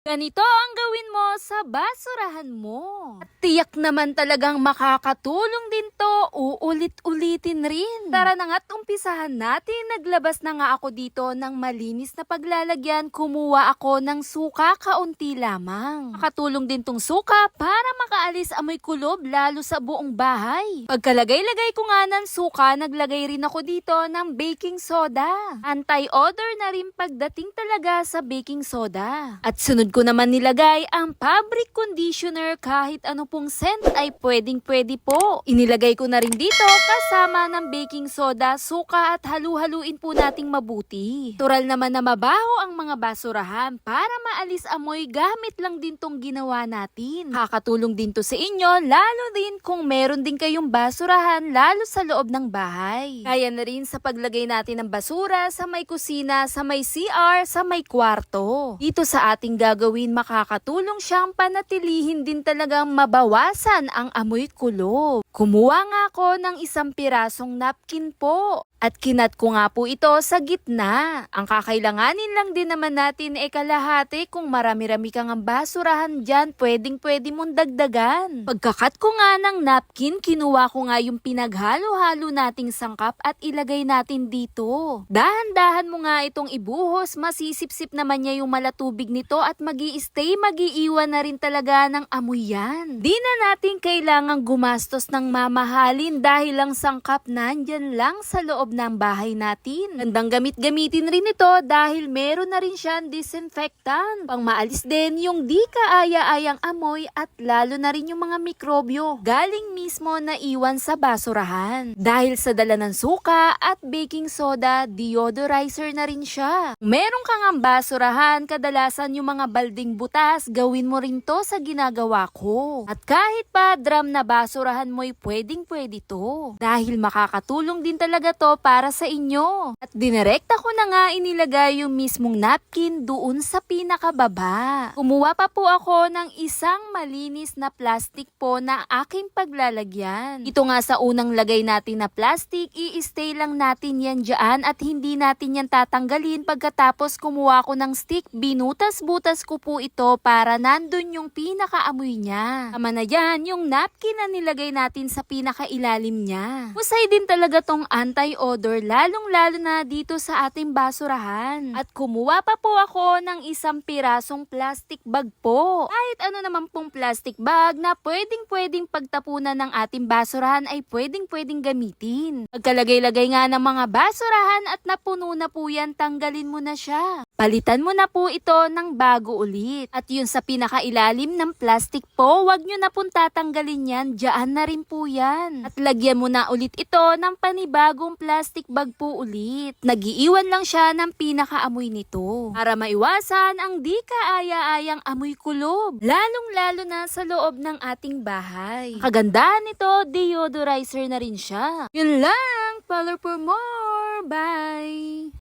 Ganito ang gawin mo sa basurahan mo. At tiyak naman talagang makakatulong din to, uulit-ulitin rin. Tara na nga't umpisahan natin. Naglabas na nga ako dito ng malinis na paglalagyan. Kumuha ako ng suka kaunti lamang. Makatulong din tong suka para makaalis amoy kulob lalo sa buong bahay. Pagkalagay-lagay ko nga ng suka, naglagay rin ako dito ng baking soda. Anti-odor na rin pagdating talaga sa baking soda. At sunod ko naman nilagay ang fabric conditioner kahit ano pong scent ay pwedeng pwede po. Inilagay ko na rin dito kasama ng baking soda, suka at halu-haluin po nating mabuti. Tural naman na mabaho ang mga basurahan para maalis amoy gamit lang din tong ginawa natin. Kakatulong din to sa inyo lalo din kung meron din kayong basurahan lalo sa loob ng bahay. Kaya na rin sa paglagay natin ng basura sa may kusina, sa may CR, sa may kwarto. Dito sa ating gagawin makakatulong siyang panatilihin din talagang mabawasan ang amoy kulob. Kumuha nga ako ng isang pirasong napkin po. At kinat ko nga po ito sa gitna. Ang kakailanganin lang din naman natin ay kalahati kung marami-rami kang ang basurahan dyan, pwedeng pwede mong dagdagan. Pagkakat ko nga ng napkin, kinuha ko nga yung pinaghalo-halo nating sangkap at ilagay natin dito. Dahan-dahan mo nga itong ibuhos, masisipsip naman niya yung malatubig nito at magi stay magiiwan na rin talaga ng amoy yan. Di na natin kailangang gumastos ng mamahalin dahil lang sangkap nandyan lang sa loob ng bahay natin. Gandang gamit-gamitin rin ito dahil meron na rin siyang disinfectant. Pang maalis din yung di kaaya-ayang amoy at lalo na rin yung mga mikrobyo galing mismo na iwan sa basurahan. Dahil sa dala ng suka at baking soda, deodorizer na rin siya. Meron kang ang basurahan, kadalasan yung mga balding butas, gawin mo rin to sa ginagawa ko. At kahit pa drum na basurahan mo'y pwedeng pwede to. Dahil makakatulong din talaga to para sa inyo. At dinirekta ko na nga inilagay yung mismong napkin doon sa pinakababa. Kumuha pa po ako ng isang malinis na plastic po na aking paglalagyan. Ito nga sa unang lagay natin na plastic, i-stay lang natin yan dyan at hindi natin yan tatanggalin pagkatapos kumuha ko ng stick. Binutas-butas ko po ito para nandun yung pinakaamoy niya. Tama na yan, yung napkin na nilagay natin sa pinakailalim niya. Musay din talaga tong anti-odor lalong-lalo na dito sa ating basurahan. At kumuha pa po ako ng isang pirasong plastic bag po. Kahit ano naman pong plastic bag na pwedeng-pwedeng pagtapunan ng ating basurahan ay pwedeng-pwedeng gamitin. Pagkalagay-lagay nga ng mga basurahan at napuno na po yan, tanggalin mo na siya. Palitan mo na po ito ng bago ulit. At yun sa pinakailalim ng plastic po, wag nyo na pong tatanggalin yan, dyan na rin po yan. At lagyan mo na ulit ito ng panibagong plastic bag po ulit. Nagiiwan lang siya ng pinakaamoy nito. Para maiwasan ang di kaaya-ayang amoy kulob. Lalong-lalo na sa loob ng ating bahay. Kagandahan nito, deodorizer na rin siya. Yun lang, follow for more. Bye!